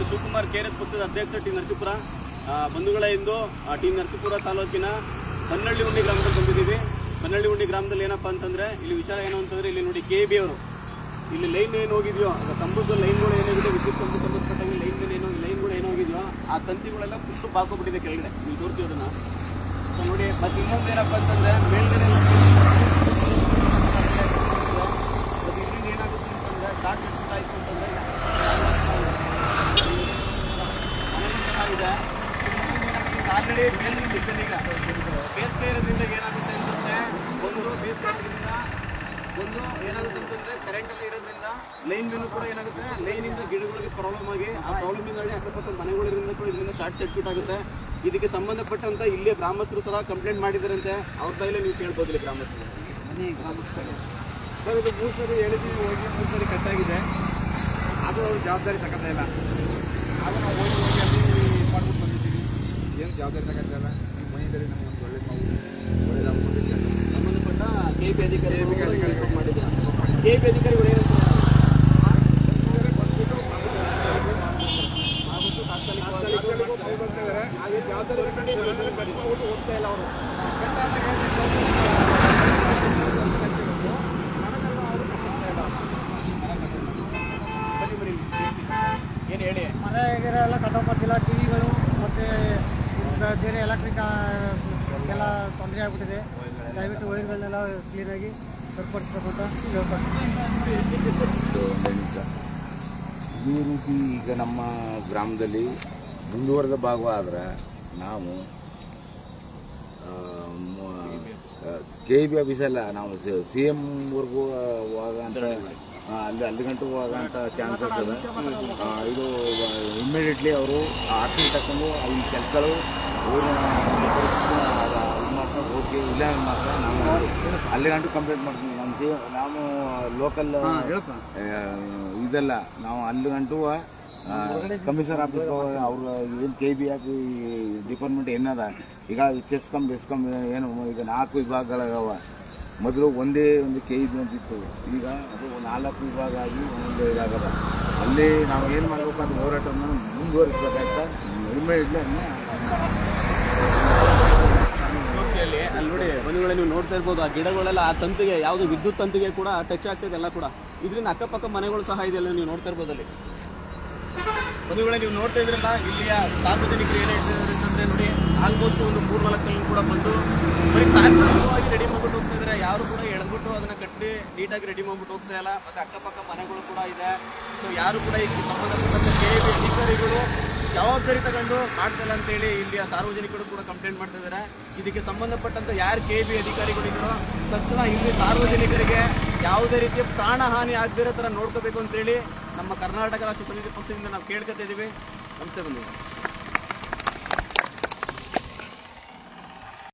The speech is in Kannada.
ನಾನು ಶಿವಕುಮಾರ್ ಕೆ ಆರ್ ಎಸ್ ಪಕ್ಷದ ಅಧ್ಯಕ್ಷ ಟಿ ನರಸೀಪುರ. ಬಂಧುಗಳ ಆ, ಟಿ ನರಸೀಪುರ ತಾಲೂಕಿನ ಕನ್ನಳ್ಳಿ ಉಂಡಿ ಗ್ರಾಮದಲ್ಲಿ ಬಂದಿದ್ದೀವಿ. ಬನ್ನಳ್ಳಿ ಉಂಡಿ ಗ್ರಾಮದಲ್ಲಿ ಏನಪ್ಪ ಅಂತಂದ್ರೆ ಇಲ್ಲಿ ವಿಚಾರ ಏನು ಅಂತಂದ್ರೆ ಇಲ್ಲಿ ನೋಡಿ ಕೆ ಬಿ ಅವರು. ಇಲ್ಲಿ ಲೈನ್ ಏನು ಹೋಗಿದೆಯೋ ಅದು ಲೈನ್ ಲೈನ್ಗಳು ಏನಾಗಿದೆ ವಿದ್ಯುತ್ ತಂಬು ಸಂಬಂಧಪಟ್ಟಂಗೆ ಲೈನ್ ಏನೋ ಲೈನ್ಗಳು ಏನೋ ಹೋಗಿದೆಯೋ ಆ ತಂತಿಗಳೆಲ್ಲ ಫುಲ್ ಬಾಕೋಬಿಟ್ಟಿದೆ ಕೆಳಗಡೆ. ನೀವು ತೋರಿಸಿರೋದನ್ನ. ಸೊ ನೋಡಿ ಮತ್ತೆ ಇನ್ನೊಂದು ಏನಪ್ಪ ಅಂತಂದ್ರೆ ಮೇಲ್ಗಡೆ ಮತ್ತೆ ಇದ್ರಿಂದ ಏನಾಗುತ್ತೆ ಅಂತಂದ್ರೆ ಶಾರ್ಟ್ ಸರ್ಕ್ಯೂಟ್ ಆಯ್ತು ಅಂತಂದ್ರೆ ಆಲ್ರೆಡಿ ಬೇಸಿಗೆ ಸೀಸನ್ ಈಗ. ಬೇಸಿಗೆ ಇರೋದ್ರಿಂದ ಏನಾಗುತ್ತೆ ಅಂತಂದ್ರೆ ಒಂದು ಬೇಸಿಗೆ ಇರೋದ್ರಿಂದ ಒಂದು ಏನಾಗುತ್ತೆ ಅಂತಂದ್ರೆ ಕರೆಂಟ್ ಅಲ್ಲಿ ಇರೋದ್ರಿಂದ ಲೈನ್ ಮೇಲೂ ಕೂಡ ಏನಾಗುತ್ತೆ ಲೈನ್ ಇಂದ ಗಿಡಗಳಿಗೆ ಪ್ರಾಬ್ಲಮ್ ಆಗಿ ಆ ಪ್ರಾಬ್ಲಮ್ ಇಂದಾಗಿ ಅಕ್ಕಪಕ್ಕ ಮನೆಗಳಿಂದ ಕೂಡ ಇದರಿಂದ ಶಾರ್ಟ್ ಸರ್ಕ್ಯೂಟ್ ಆಗುತ್ತೆ. ಇದಕ್ಕೆ ಸಂಬಂಧಪಟ್ಟಂತ ಇಲ್ಲಿ ಗ್ರಾಮಸ್ಥರು ಸಹ ಕಂಪ್ಲೇಂಟ್ ಮಾಡಿದಾರಂತೆ. ಅವ್ರ ಕೈಲೇ ನೀವು ಕೇಳ್ಬೋದು ಇಲ್ಲಿ ಗ್ರಾಮಸ್ಥರು. ಸರ್ ಇದು ಮೂರು ಸರಿ ಹೇಳಿದ್ವಿ ಹೋಗಿ ಮೂರು ಸರಿ ಕಟ್ಟಾಗಿದೆ ಅದು ಅವ್ರ ಜವಾಬ್ದಾರಿ ತಗೊಂತ ಇಲ್ಲ. ಅದು ನಾವು ಹೋಗಿ ಹೋಗಿ ಅಲ್ಲಿ ಮಾಡ್ಬಿಟ್ಟು ಬಂದಿದ್ದೀವಿ ಏನು ತಗೊಂತ ಇಲ್ಲ ನಿಮ್ಮ ಮನೆಯಲ್ಲಿ ನಮ್ಗೆ ಒಂದು ಒಳ್ಳೆ ನಾವು ಒಳ್ಳೆಯದಾಗ್ಬಿಟ್ಟಿದ್ದೀವಿ ಸಂಬಂಧಪಟ್ಟ ಕೆ ಪಿ ಅಧಿಕಾರಿ ಮಾಡಿದ್ದಾರೆ ಕೆ ಪಿ ಅಧಿಕಾರಿಗಳು. ಕಟ್ಬಿಟ್ಟು ಹೋಗ್ತಾ ಇಲ್ಲ ಅವರು ಏನು ಹೇಳಿ ಮರ ಗಿರ ಎಲ್ಲ ಕಟಾವು ಮಾಡ್ತಿಲ್ಲ ಟಿ ವಿಗಳು ಮತ್ತು ಬೇರೆ ಎಲೆಕ್ಟ್ರಿಕ್ ಎಲ್ಲ ತೊಂದರೆ ಆಗ್ಬಿಟ್ಟಿದೆ. ದಯವಿಟ್ಟು ವೈರ್ಗಳನ್ನೆಲ್ಲ ಕ್ಲೀನಾಗಿ ಸರಿಪಡಿಸ್ಬೇಕು ಅಂತ ಈ ರೀತಿ ಈಗ ನಮ್ಮ ಗ್ರಾಮದಲ್ಲಿ ಮುಂದುವರೆದ ಭಾಗವಾದ್ರೆ ನಾವು ಕೆ ಬಿ ಆಫೀಸಲ್ಲ ನಾವು ಸಿ ಎಮ್ವರೆಗೂ ಹೋಗಂತ ಅಲ್ಲಿ ಅಲ್ಲಿ ಗಂಟು ಹೋಗಂತ ಚಾನ್ಸಸ್ ಅದ ಇದು ಇಮ್ಮಿಡಿಯೇಟ್ಲಿ ಅವರು ಆಕ್ಷನ್ ತಗೊಂಡು ಅಲ್ಲಿ ಕೆಲಸಗಳು ಇಲ್ಲ ಮಾತ್ರ ನಾವು ಅಲ್ಲಿಗಂಟು ಕಂಪ್ಲೇಂಟ್ ಮಾಡ್ತೀವಿ ನಮ್ಮ ಜೀವ ನಾವು ಲೋಕಲ್ ಇದೆಲ್ಲ ನಾವು ಅಲ್ಲಿಗಂಟು ಕಮಿಷನರ್ ಆಫೀಸ್ ಅವ್ರ ಏನು ಕೆ ಬಿ ಆಗಿ ಡಿಪಾರ್ಟ್ಮೆಂಟ್ ಏನದ? ಈಗ ಚೆಸ್ಕಮ್ ಬೆಸ್ಕಮ್ ಏನು, ಈಗ ನಾಲ್ಕು ವಿಭಾಗಗಳಾಗವ. ಮೊದಲು ಒಂದೇ ಒಂದು ಕೆ ಇಬಿ ಅಂತಿತ್ತು ಈಗ ಅದು ನಾಲ್ಕು ವಿಭಾಗ ಆಗಿ ಒಂದೊಂದು ಇದಾಗದ ಅಲ್ಲಿ ನಾವು ಏನು ಮಾಡಬೇಕು ಅಂತ ಹೋರಾಟವನ್ನು ಮುಂದುವರಿಸ್ಬೇಕಾಗ್ತಾ ಇಮ್ಮಿಡಿಯೇಟ್ಲಿ ಅಲ್ಲಿ ನೋಡಿ, ಬಂಧುಗಳೇ, ನೀವು ನೋಡ್ತಾ ಇರ್ಬೋದು, ಆ ಗಿಡಗಳೆಲ್ಲ, ಆ ತಂತಿಗೆ, ಯಾವುದು ವಿದ್ಯುತ್ ತಂತಿಗೆ ಕೂಡ ಟಚ್ ಆಗ್ತದೆ ಎಲ್ಲ ಕೂಡ. ಇದರಿಂದ ಅಕ್ಕಪಕ್ಕ ಮನೆಗಳು ಸಹ ಇದೆಲ್ಲ ನೀವು ನೋಡ್ತಾ ಇರ್ಬೋದು ಅಲ್ಲಿ. ಬಂಧುಗಳೇ, ನೀವು ನೋಡ್ತಾ ಇದ್ರಲ್ಲ, ಇಲ್ಲಿಯ ಸಾರ್ವಜನಿಕರು ಏನು ಅಂತಂದ್ರೆ ನೋಡಿ ಆಲ್ಮೋಸ್ಟ್ ಒಂದು ಮೂರು ನಾಲ್ಕು ಸಲ ಕೂಡ ಬಂದು, ಬರೀ ಆಗಿ ರೆಡಿ ಮಾಡ್ಬಿಟ್ಟು ಹೋಗ್ತಾ ಇದ್ದಾರೆ ಯಾರು ಕೂಡ ಎಳೆದ್ಬಿಟ್ಟು ಅದನ್ನ ಕಟ್ಟಿ ನೀಟಾಗಿ ರೆಡಿ ಮಾಡ್ಬಿಟ್ಟು ಹೋಗ್ತಾ ಇಲ್ಲ. ಮತ್ತೆ ಅಕ್ಕಪಕ್ಕ ಮನೆಗಳು ಕೂಡ ಇದೆ. ಸೊ ಯಾರು ಕೂಡ ಈ ಸಂಬಂಧಪಟ್ಟಂತ ಕೆ ಬಿ ಅಧಿಕಾರಿಗಳು ಜವಾಬ್ದಾರಿ ತಗೊಂಡು ಮಾಡ್ತಿಲ್ಲ ಅಂತೇಳಿ ಇಲ್ಲಿಯ ಸಾರ್ವಜನಿಕರು ಕೂಡ ಕಂಪ್ಲೇಂಟ್ ಮಾಡ್ತಾ ಇದ್ದಾರೆ ಇದಕ್ಕೆ ಸಂಬಂಧಪಟ್ಟಂತ ಯಾರು ಕೆ ಬಿ ಅಧಿಕಾರಿಗಳಿದ್ರೋ ತಕ್ಷಣ ಇಲ್ಲಿ ಸಾರ್ವಜನಿಕರಿಗೆ ಯಾವುದೇ ರೀತಿಯ ಪ್ರಾಣಹಾನಿ ಆಗದಿರೋ ಥರ ನೋಡ್ಕೋಬೇಕು ಅಂತೇಳಿ ನಮ್ಮ ಕರ್ನಾಟಕ ರಾಷ್ಟ್ರ ಸಮಿತಿ ಪಕ್ಷದಿಂದ ನಾವು ಕೇಳ್ಕೊತಾ ಇದ್ದೀವಿ ನಮಸ್ತೆ ಬಂಧುಗಳು.